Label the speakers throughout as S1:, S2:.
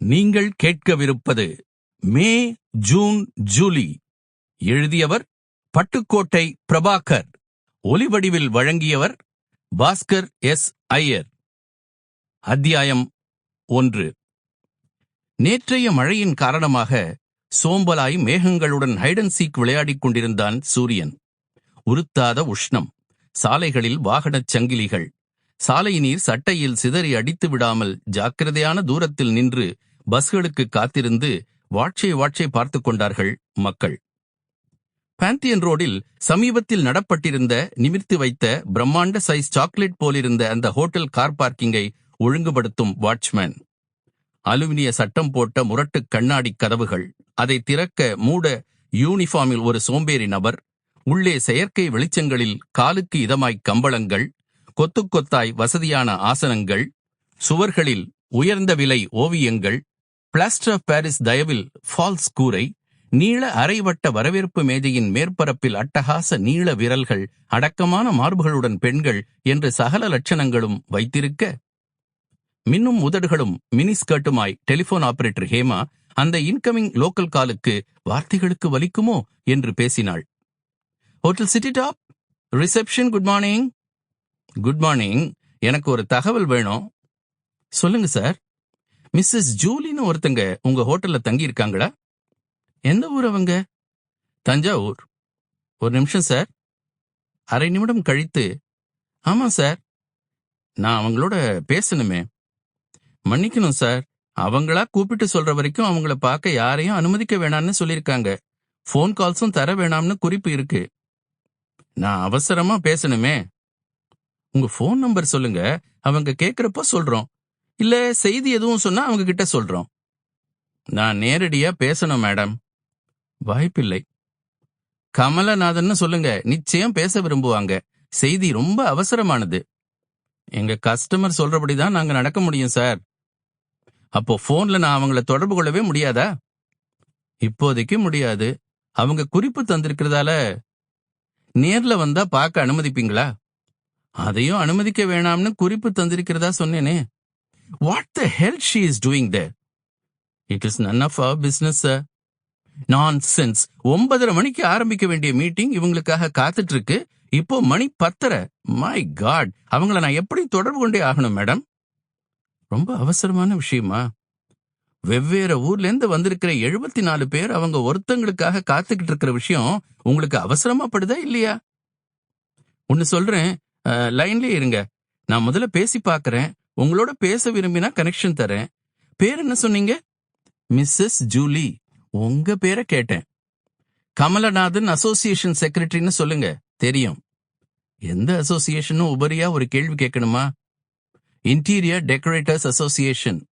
S1: நீங்கள் கேட்கவிருப்பது May June Julie. எழுதியவர் பட்டுக்கோட்டை பிரபாகர். ஒலிவடிவில் வழங்கியவர் பாஸ்கர் எஸ். ஐயர். அத்தியாயம் ஒன்று. நேற்றைய மழையின் காரணமாக சோம்பலாய் மேகங்களுடன் ஹைடன் சீக் விளையாடிக் கொண்டிருந்தான் சூரியன். உருத்தாத உஷ்ணம் சாலைகளில் வாகனச் சங்கிலிகள் சாலை நீர் சட்டையில் சிதறி அடித்து விடாமல் ஜாக்கிரதையான தூரத்தில் நின்று பஸ்களுக்கு காத்திருந்து வாட்சை வாட்சை பார்த்துக் கொண்டார்கள் மக்கள். பாந்தியன் ரோடில் சமீபத்தில் நடப்பட்டிருந்த நிமிர்த்தி வைத்த பிரம்மாண்ட சைஸ் சாக்லேட் போலிருந்த அந்த ஹோட்டல் கார் பார்க்கிங்கை ஒழுங்குபடுத்தும் வாட்ச்மேன் அலுமினிய சட்டம் போட்ட முரட்டு கண்ணாடி கதவுகள் அதை திறக்க மூட யூனிஃபார்மில் ஒரு சோம்பேறி நபர் உள்ளே செயற்கை வெளிச்சங்களில் காலுக்கு இதமாய் கம்பளங்கள் கொத்து கொத்தாய் வசதியான ஆசனங்கள் சுவர்களில் உயர்ந்த விலை ஓவியங்கள் பிளாஸ்டர் ஆஃப் பாரிஸ் தயவில் ஃபால்ஸ் கூரை நீள அரைவட்ட வரவேற்பு மேஜையின் மேற்பரப்பில் அட்டகாச நீள விரல்கள் அடக்கமான மார்புகளுடன் பெண்கள் என்று சகல லட்சணங்களும் வைத்திருக்க. மின்னும் உதடுகளும் மினிஸ்கர்ட்டுமாய் டெலிபோன் ஆபரேட்டர் ஹேமா அந்த இன்கமிங் லோக்கல் காலுக்கு வார்த்தைகளுக்கு வலிக்குமோ என்று பேசினாள். Hotel city top reception good morning good morning எனக்கு ஒரு தகவல் வேணும். சொல்லுங்க சார் மிஸ்ஸஸ் ஜூலின்னு ஒருத்தங்க உங்க ஹோட்டல்ல தங்கி இருக்காங்களா எந்த ஊர் அவங்க? தஞ்சாவூர். ஒரு நிமிஷம் சார். அரை நிமிடம் கழித்து. ஆமா சார். நான் அவங்களோட பேசணுமே. மன்னிக்கணும் சார். அவங்களா கூப்பிட்டு சொல்ற வரைக்கும் அவங்கள பார்க்க யாரையும் அனுமதிக்க வேணாம்னு சொல்லிருக்காங்க ஃபோன் கால்ஸும் தர வேணாம்னு குறிப்பு இருக்கு. நான் அவசரமா பேசணுமே. உங்க ஃபோன் நம்பர் சொல்லுங்க. அவங்க கேக்குறப்போ சொல்றோம். இல்ல செய்தி எதுவும் சொன்னா அவங்க கிட்ட சொல்றோம். நான் நேரடியா பேசணும் மேடம். வாய்ப்பில்லை. கமலநாதன் சொல்லுங்க. நிச்சயம் பேச விரும்புவாங்க. செய்தி ரொம்ப அவசரமானது. எங்க கஸ்டமர் சொல்றபடிதான் நாங்க நடக்க முடியும் சார். அப்போ போன்ல நான் அவங்கள தொடர்பு கொள்ளவே முடியாதா? இப்போதைக்கு முடியாது. அவங்க குறிப்பு தந்திருக்கிறதால நேர்ல வந்தா பார்க்க அனுமதிப்பீங்களா? அதையும் அனுமதிக்க வேணாம்னு குறிப்பு தந்திருக்கிறதா சொன்னேனே. What the hell she is doing the it is none of our business sir nonsense ஒன்பதரை மணிக்கு ஆரம்பிக்க வேண்டிய மீட்டிங் இவங்களுக்காக காத்துட்டு இருக்கு இப்போ மணி பத்தரை. மை காட் அவங்கள நான் எப்படி தொடர்பு கொண்டே ஆகணும் மேடம் ரொம்ப அவசரமான விஷயமா? வெவ்வேறு ஊர்ல இருந்து வந்திருக்கிற எழுபத்தி நாலு பேர் அவங்க ஒருத்தங்களுக்காக காத்துக்கிட்டு இருக்கிற விஷயம் உங்களுக்கு அவசரமாப்படுதா இல்லையா? ஒன்னு சொல்றேன். லைன்லயே இருங்க. நான் முதல்ல பேசி பார்க்கறேன். உங்களோட பேச விரும்பினா கனெக்ஷன் தரேன். பேர் என்ன சொன்னீங்க? மிஸ்ஸஸ் ஜூலி உங்க பேரை கேட்டேன். கமலநாதன் அசோசியேஷன் செக்ரட்டரின்னு சொல்லுங்க. தெரியும். எந்த அசோசியேஷனும் உபரியா ஒரு கேள்வி கேட்கணுமா? இன்டீரியர் டெக்கரேட்டர்ஸ் அசோசியேஷன்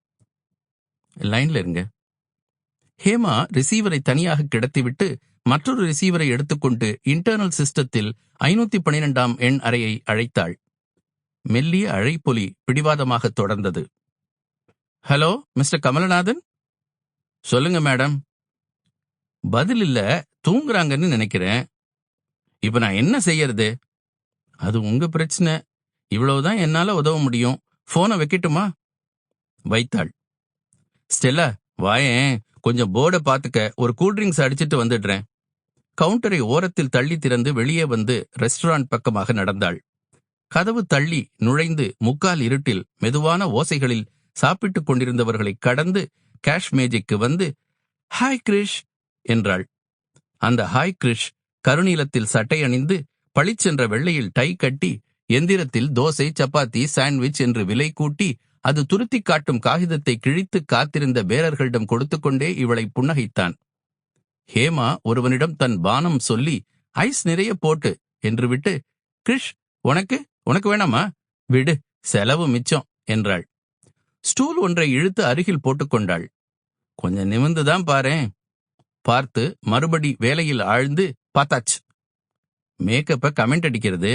S1: லைன்ல இருங்க. ஹேமா ரிசீவரை தனியாக கிடத்திவிட்டு மற்றொரு ரிசீவரை எடுத்துக்கொண்டு இன்டர்னல் சிஸ்டத்தில் ஐநூத்தி பன்னிரெண்டாம் எண் அறையை அழைத்தாள். மெல்லிய அழைப்பொலி பிடிவாதமாக தொடர்ந்தது. Hello mister Kamalanathan? சொல்லுங்க மேடம். பதில் இல்ல தூங்குறாங்கன்னு நினைக்கிறேன். இப்ப நான் என்ன செய்யறது? அது உங்க பிரச்சனை. இவ்வளவுதான் என்னால உதவ முடியும். போனை வைக்கட்டுமா? வைத்தாள். ஸ்டெல்லா வாயேன். கொஞ்சம் போர்டை பாத்துக்க ஒரு கூல்ட்ரிங்க்ஸ் அடிச்சிட்டு வந்துடுறேன். கவுண்டரை ஓரத்தில் தள்ளி திறந்து வெளியே வந்து ரெஸ்டாரண்ட் பக்கமாக நடந்தாள். கதவு தள்ளி நுழைந்து முக்கால் இருட்டில் மெதுவான ஓசைகளில் சாப்பிட்டுக் கொண்டிருந்தவர்களை கடந்து கேஷ் மேஜைக்கு வந்து ஹாய் கிரிஷ் என்றாள். அந்த ஹாய் கிரிஷ் கருநீலத்தில் சட்டை அணிந்து பளிச்சென்ற வெள்ளையில் டை கட்டி எந்திரத்தில் தோசை சப்பாத்தி சாண்ட்விச் என்று விலை கூட்டி அது துருத்தி காட்டும் காகிதத்தை கிழித்து காத்திருந்த பேரர்களிடம் கொடுத்துக்கொண்டே இவளை புன்னகைத்தான். ஹேமா ஒருவனிடம் தன் பானம் சொல்லி ஐஸ் நிறைய போட்டு என்று விட்டு கிரிஷ் உனக்கு? உனக்கு வேணாமா? விடு செலவு மிச்சம் என்றாள். ஸ்டூல் ஒன்றை இழுத்து அருகில் போட்டுக்கொண்டாள். கொஞ்சம் நிமிந்துதான் பாரேன் பார்த்து மறுபடி வேலையில் ஆழ்ந்து பார்த்தாச்சு. மேக்கப்ப கமெண்ட் அடிக்கிறது.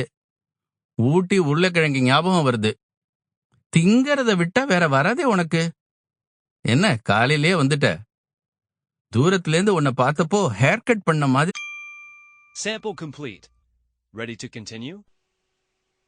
S1: ஊட்டி உருளைக்கிழங்கு ஞாபகம் வருது. திங்கறத விட்டா வேற வராதே உனக்கு. என்ன காலையிலே வந்துட்ட? தூரத்துல இருந்து உன்னை பார்த்தப்போ ஹேர் கட் பண்ண மாதிரி
S2: Sample complete. Ready to continue?